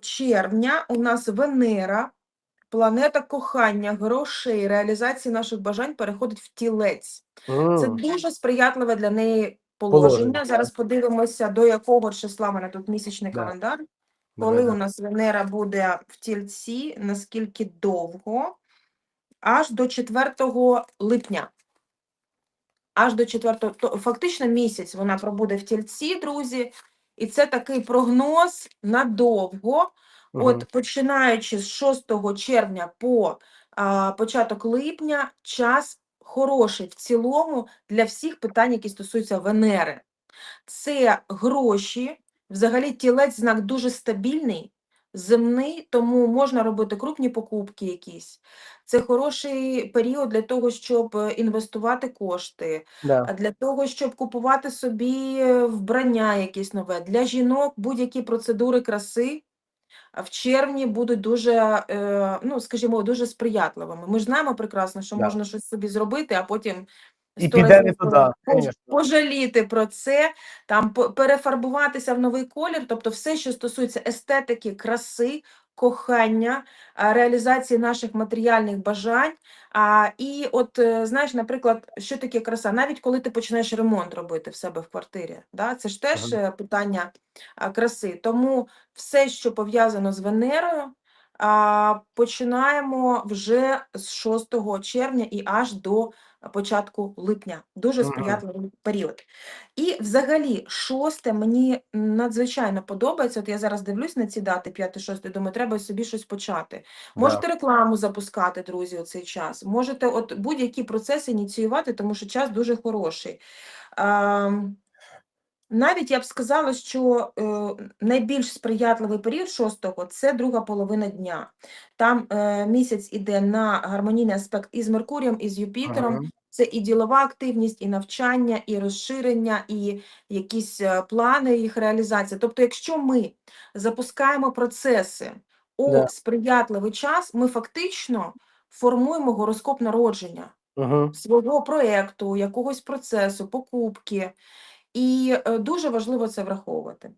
червня у нас Венера, планета кохання, грошей, реалізації наших бажань переходить в тілець. Це дуже сприятливе для неї положення. Положення, Зараз подивимося, до якого числа в мене тут місячний Да. календар. Коли да. у нас Венера буде в тільці, наскільки довго? Аж до 4 липня. Аж до 4, то фактично місяць вона пробуде в тільці, друзі. І це такий прогноз надовго. угу. От починаючи з 6 червня по а, початок липня, час хороший в цілому для всіх питань, які стосуються Венери. Це гроші, взагалі тілець знак дуже стабільний, земний, тому можна робити крупні покупки якісь. Це хороший період для того, щоб е, інвестувати кошти, Да. а для того, щоб купувати собі е, вбрання якесь нове. Для жінок будь-які процедури краси в червні будуть дуже, е, ну, скажімо, дуже сприятливими. Ми ж знаємо прекрасно, що Да. можна щось собі зробити, а потім І піде не туди, пожаліти про це, там перефарбуватися в новий колір, тобто все, що стосується естетики, краси, кохання, реалізації наших матеріальних бажань. А, і от, е, знаєш, наприклад, що таке краса? Навіть коли ти починаєш ремонт робити в себе в квартирі, да? це ж теж Ага. е, питання краси. Тому все, що пов'язано з Венерою, починаємо вже з 6 червня і аж до початку липня. Дуже сприятливий період. І взагалі, шосте мені надзвичайно подобається. От я зараз дивлюсь на ці дати 5-6, думаю, треба собі щось почати. Можете рекламу запускати, друзі, у цей час. Можете от будь-які процеси ініціювати, тому що час дуже хороший. Навіть я б сказала, що е, найбільш сприятливий період шостого це друга половина дня. Там е, місяць іде на гармонійний аспект із Меркурієм, і з Юпітером. Мгм. Це і ділова активність, і навчання, і розширення, і якісь е, плани їх реалізації. Тобто, якщо ми запускаємо процеси у Да. сприятливий час, ми фактично формуємо гороскоп народження Мгм. свого проєкту, якогось процесу, покупки. І е, дуже важливо це враховувати.